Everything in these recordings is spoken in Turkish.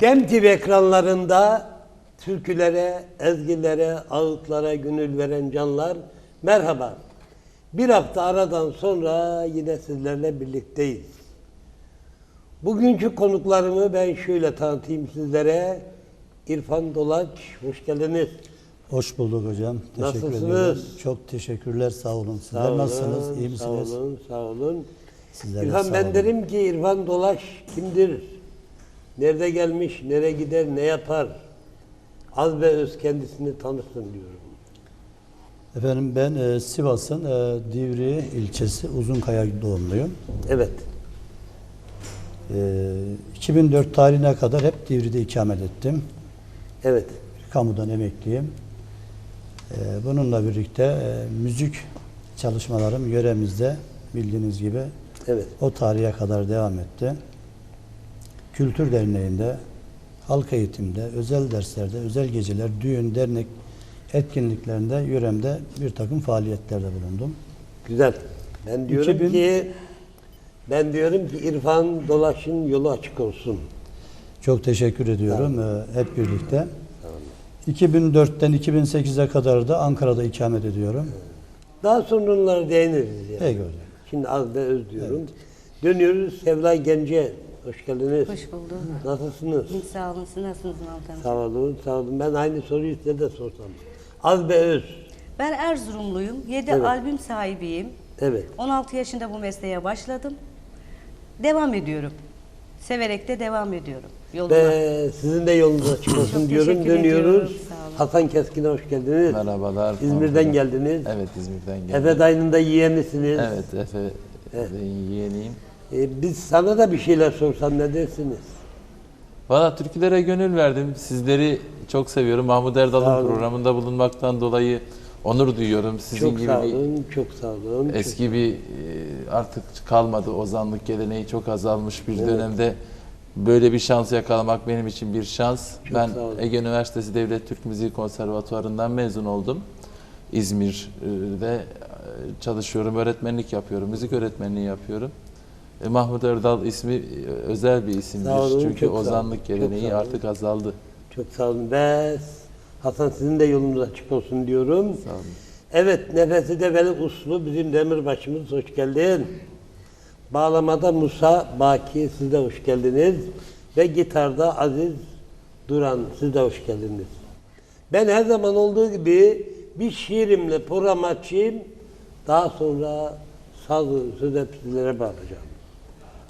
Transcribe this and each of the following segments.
TV ekranlarında türkülere, ezgilere, ağıtlara gönül veren canlar merhaba. Bir hafta aradan sonra yine sizlerle birlikteyiz. Bugünkü konuklarımı ben şöyle tanıtayım sizlere. İrfan Dolaç, hoş geldiniz. Hoş bulduk hocam. Teşekkür Nasılsınız? ediyorum. Çok teşekkürler. Sağ olun. Sizler Sağ olun, nasılsınız? İyi Sağ misiniz? olun, sağ olun. Sizler İrfan sağ ben olun. derim ki İrfan Dolaş kimdir? Nerede gelmiş, nereye gider, ne yapar? Az ve öz kendisini tanısın diyorum. Efendim ben e, Sivas'ın e, Divri ilçesi Uzunkaya doğumluyum. Evet. E, 2004 tarihine kadar hep Divri'de ikamet ettim. Evet. Kamudan emekliyim. E, bununla birlikte e, müzik çalışmalarım yöremizde bildiğiniz gibi Evet. o tarihe kadar devam etti. Kültür Derneği'nde, halk eğitimde, özel derslerde, özel geceler, düğün, dernek etkinliklerinde, yöremde bir takım faaliyetlerde bulundum. Güzel. Ben diyorum 2000 ki ben diyorum ki İrfan Dolaş'ın yolu açık olsun. Çok teşekkür ediyorum e, hep birlikte. 2004'ten 2008'e kadar da Ankara'da ikamet ediyorum. Daha sonra onlara değiniriz yani. Peki hocam. Şimdi az ve öz diyorum. Dönüyoruz Sevda Gence. Hoş geldiniz. Hoş bulduk. Nasılsınız? Sağ olun. Siz nasılsınız Mahmut Hanım? Sağ olun, sağ olun. Ben aynı soruyu size de sorsam. Az ve öz. Ben Erzurumluyum. 7 Evet. albüm sahibiyim. Evet. 16 yaşında bu mesleğe başladım. Devam ediyorum. Severek de devam ediyorum. Yoluma. Ve sizin de yolunuz açık olsun Çok diyorum. teşekkür Dönüyoruz. ediyorum, sağ olun. Hasan Keskin'e hoş geldiniz. Merhabalar. İzmir'den geldiniz. Evet İzmir'den geldim. Efe dayının da yeğenisiniz. Evet Efe Bey'in yeğeniyim. Ee, biz sana da bir şeyler sorsam ne dersiniz? Valla türkülere gönül verdim. Sizleri çok seviyorum. Mahmut Erdal'ın programında bulunmaktan dolayı onur duyuyorum. Sizin çok gibi sağ olun, çok sağ olun. eski bir e, artık kalmadı ozanlık geleneği çok azalmış bir dönemde böyle bir şans yakalamak benim için bir şans. Çok ben. Ege Üniversitesi Devlet Türk Müziği Konservatuvarı'ndan mezun oldum. İzmir'de e, çalışıyorum, öğretmenlik yapıyorum, müzik öğretmenliği yapıyorum. E, Mahmut Erdal ismi e, özel bir isimdir. Sağ olun, Çünkü çok sağ olun. ozanlık Çok geleneği sağ olun. artık azaldı. Çok sağ olun. Ve Hasan sizin de yolunuz açık olsun diyorum. Sağ olun. Evet, nefesi de veli uslu bizim demirbaşımız hoş geldin. Bağlamada Musa Baki siz de hoş geldiniz. Ve gitarda Aziz Duran siz de hoş geldiniz. Ben her zaman olduğu gibi bir şiirimle program açayım. Daha sonra sazı söz hep sizlere bırakacağım.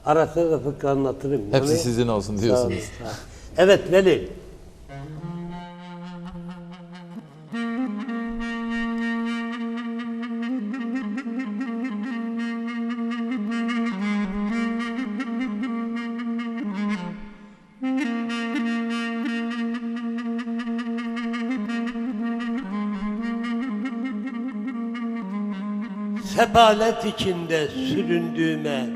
Ara sıra da fıkra anlatırım. Hepsi Yani- sizin olsun Sağ olun, diyorsunuz. sağ olun. Evet Veli. Sebalet içinde süründüğüme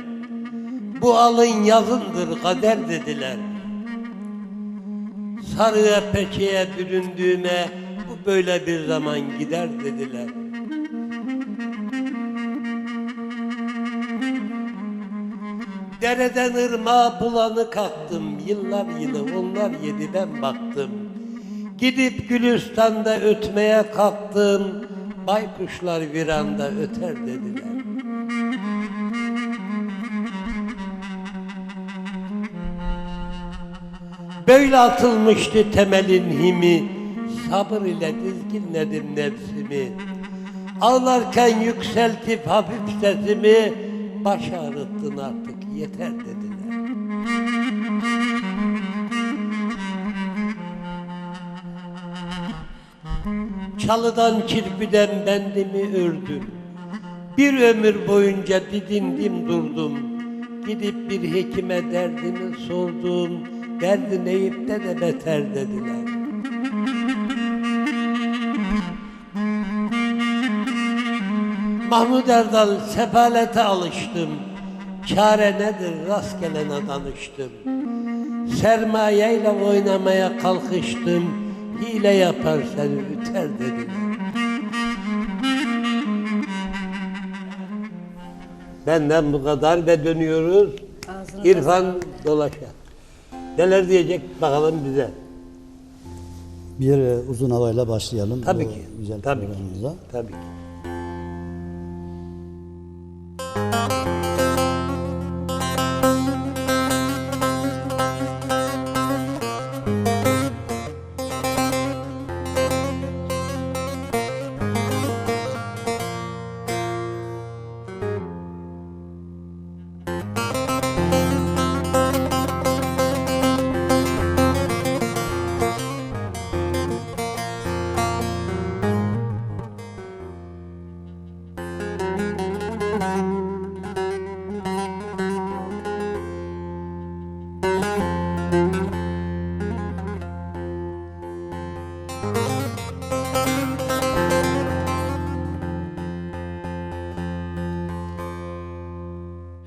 Bu alın yazındır kader dediler. Sarıya peçeye büründüğüme Bu böyle bir zaman gider dediler. Dereden ırmağa bulanık aktım Yıllar yılı onlar yedi ben baktım. Gidip Gülistan'da ötmeye kalktım. Baykuşlar viranda öter dediler Böyle atılmıştı temelin himi. Sabır ile dizginledim nefsimi? Ağlarken yükseltip hafif sesimi Baş ağrıttın artık yeter dediler. Çalıdan kirpiden bendimi ördüm. Bir ömür boyunca didindim durdum. Gidip bir hekime derdimi sordum Derdi neyipte de beter dediler. Mahmud Erdal sefalete alıştım. Çare nedir? Rastgelene danıştım. Sermayeyle oynamaya kalkıştım. Hile yapar seni üter dediler. Benden bu kadar ve dönüyoruz. Ağzınıza İrfan. Dolaş'a. Neler diyecek bakalım bize. Bir e, uzun havayla başlayalım. Tabii bu ki. Güzel Tabii ki. programımıza. Tabii ki.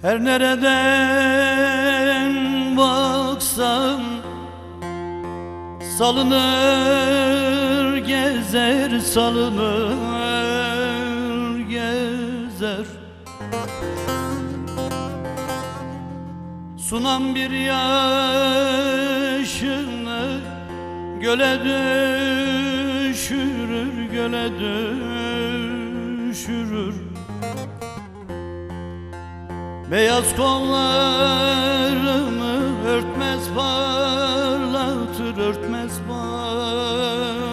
Her nereden baksam Salınır gezer salınır gezer. Sunan bir yaşını göle düşürür göle düşürür Beyaz kollarımı örtmez parlatır Örtmez parlatır.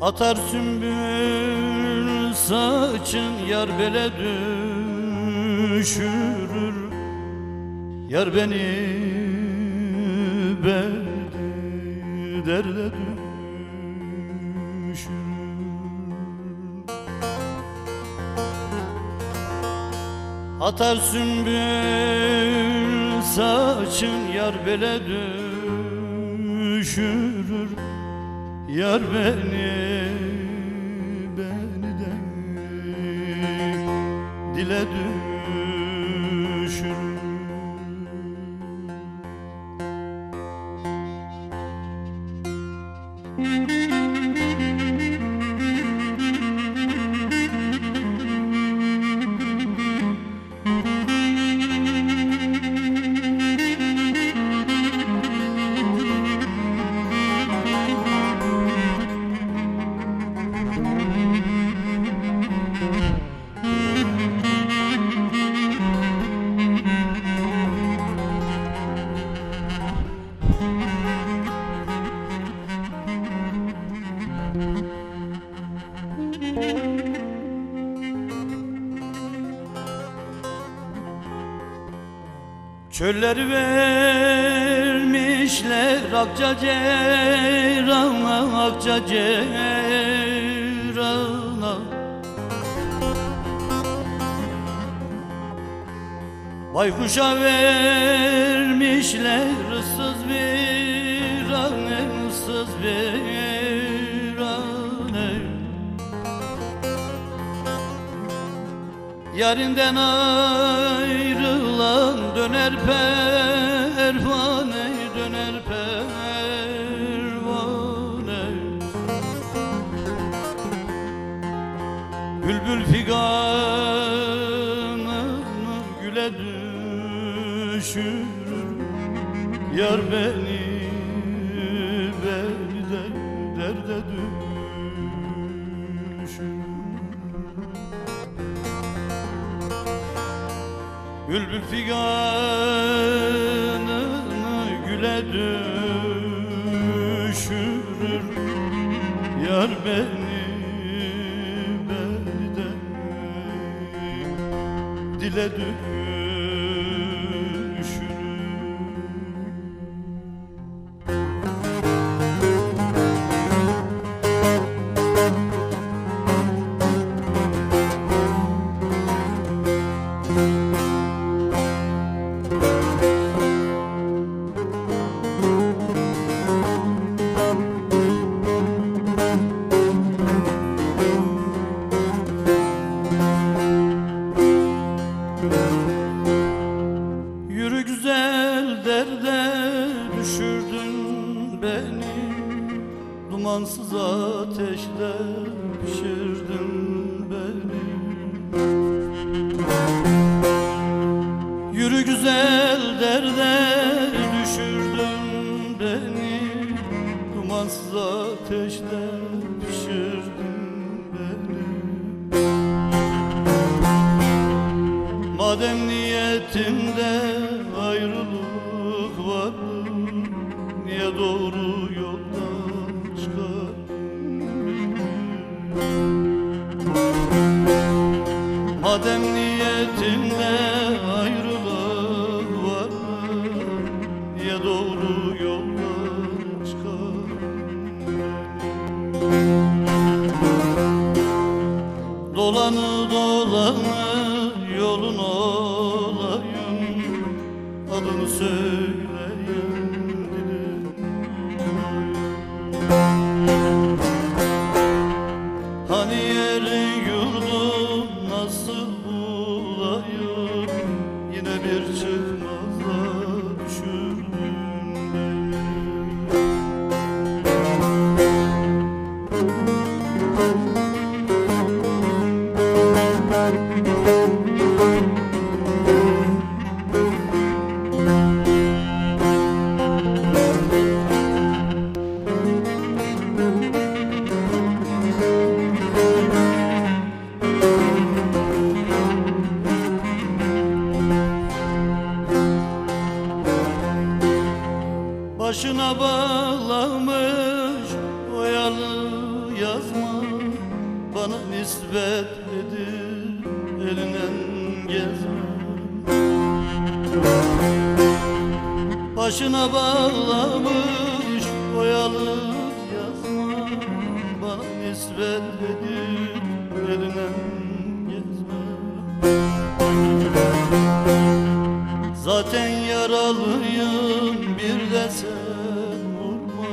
Atar sümbül saçın yar bele düşürür. Yar beni belde derde Atar sümbül saçın yar bele düşürür. Yar beni beni de dile düşürür Çölleri vermişler Akça ceyrana Akça ceyrana Baykuşa vermişler ıssız bir ane ıssız bir ane Yarinden ayrılan döner pervane döner pervane. Bülbül figanını güle düşürür Yar beni Bülbül figanını güle düşürür. Yar beni de dile düşürür beni Dumansız ateşle pişirdin beni. Güzel derde düşürdün beni Dumansız ateşte pişirdin beni. Madem Başına bağlamış oyalı yazma Bana nispet edip elinden gezme Zaten yaralıyım bir de sen vurma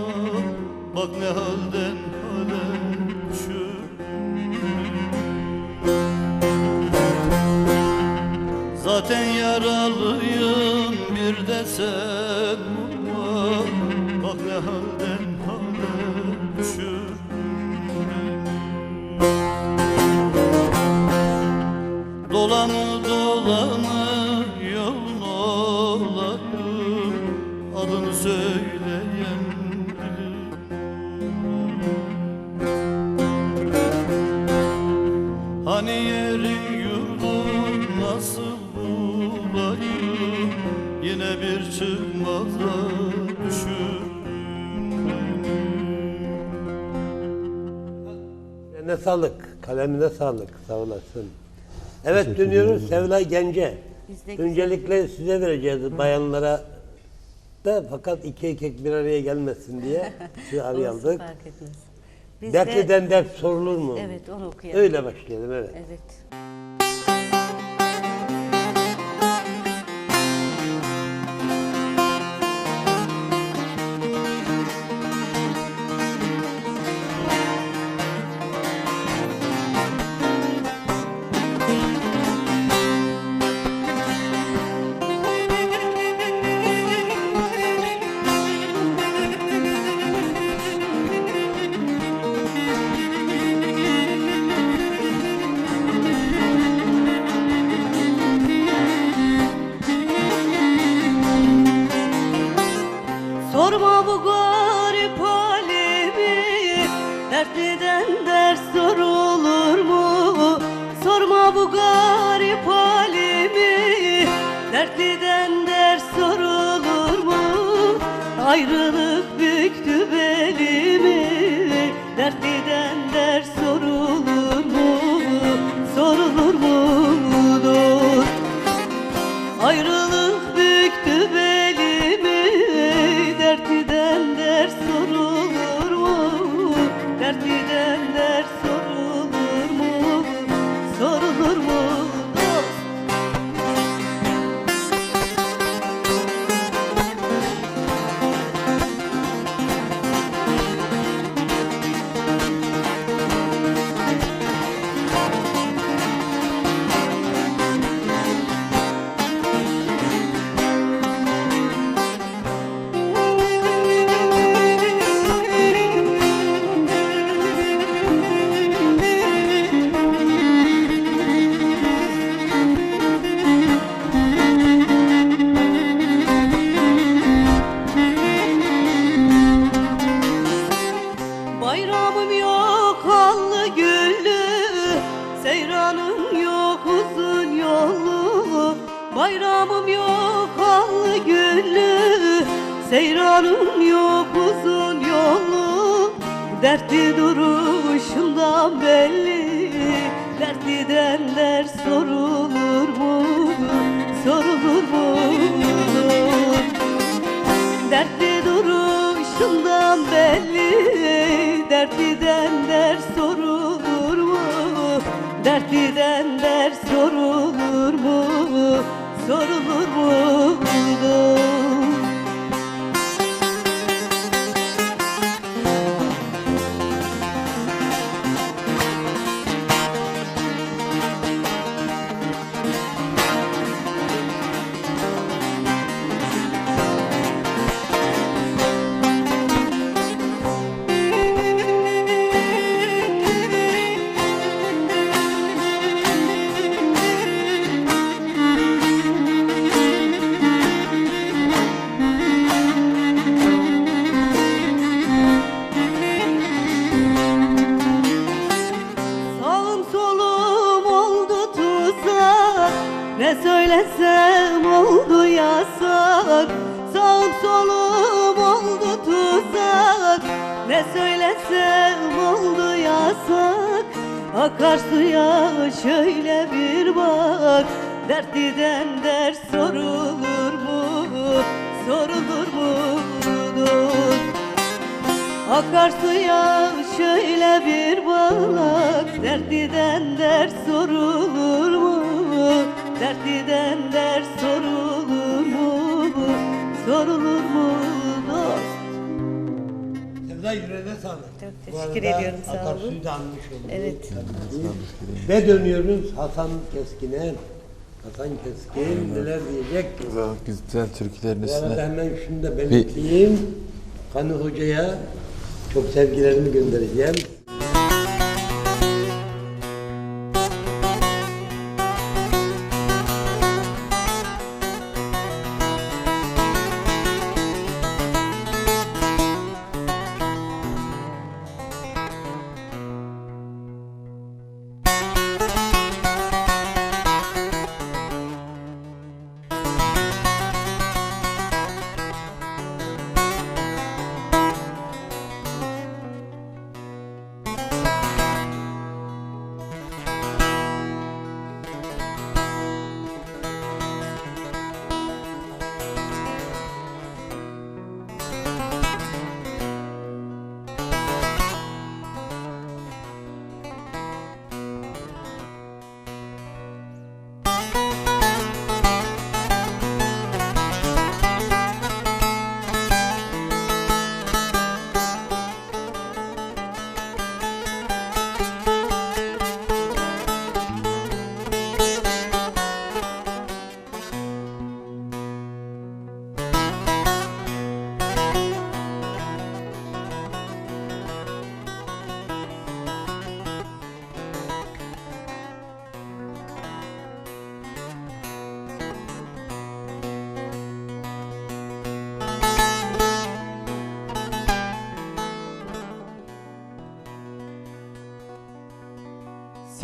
Bak ne halden hale Zaten yaralıyım bir de sen Adını söyleyen Hani yerin yurdun nasıl bulayım? Yine bir çıkmaza düşürdün beni Ne sağlık, kalemine sağlık, sağ olasın. Evet dönüyoruz. Sevla Gence. Biz de- Öncelikle size vereceğiz bayanlara da fakat iki erkek bir araya gelmesin diye sizi araya Olsun, aldık. fark etmez. Biz Dertliden de, dert sorulur mu? Evet onu okuyalım. Öyle başlayalım evet. Evet. Dertliden ders sorulur mu? Sorma bu garip halimi Dertliden ders sorulur mu? Ayrılık Bayramım yok allı güllü Seyranım yok uzun yollu Dertli duruşumdan belli Dertliden ders sorulur mu? Sorulur mu? Dertli duruşumdan belli Dertliden ders sorulur mu? Dertliden ders sorulur mu? Sorulur mu? Ne söylesem oldu yasak Sağım solum oldu tuzak Ne söylesem oldu yasak Akarsuya şöyle bir bak Dertliden dert sorulur mu? Sorulur mu? Akarsuya şöyle bir bak Dertliden dert sorulur mu? Dertliden dert sorulur mu? Sorulur mu dost? Sevda yüreğine sağlık. Çok Bu teşekkür arada ediyorum, sağ olun. Akarsu'yu da anmış olduk. Evet. Ve dönüyoruz Hasan Keskin'e. Hasan Keskin neler diyecek? Güzel türkülerin Bu arada üstüne. hemen şunu da belirteyim. Kanı Hoca'ya çok sevgilerimi göndereceğim.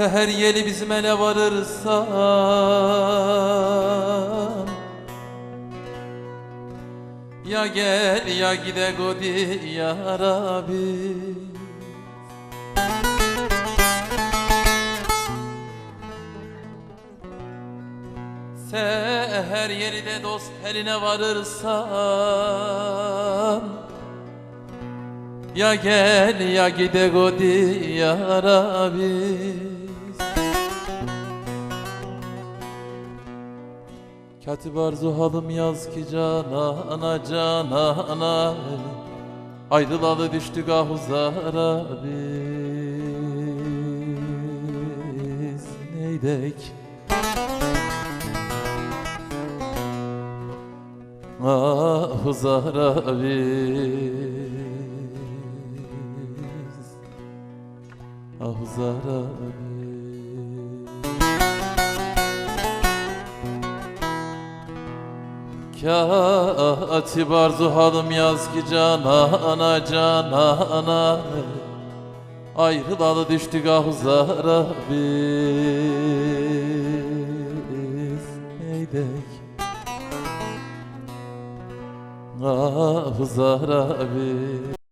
Seher yeli bizim ele varırsan Ya gel ya gide godi ya Rabbi. Seher yeri de dost eline varırsan Ya gel ya gide godi ya Rabbi Katip arzu halım yaz ki canana canana Ayrılalı düştük ahuzara biz. Neydek? Ahuzara biz. Ahuzara biz Katip arzu halım yaz ki canana canana. Ayrılalı düştük ahuzara biz. Neydek? Ah Zahra bir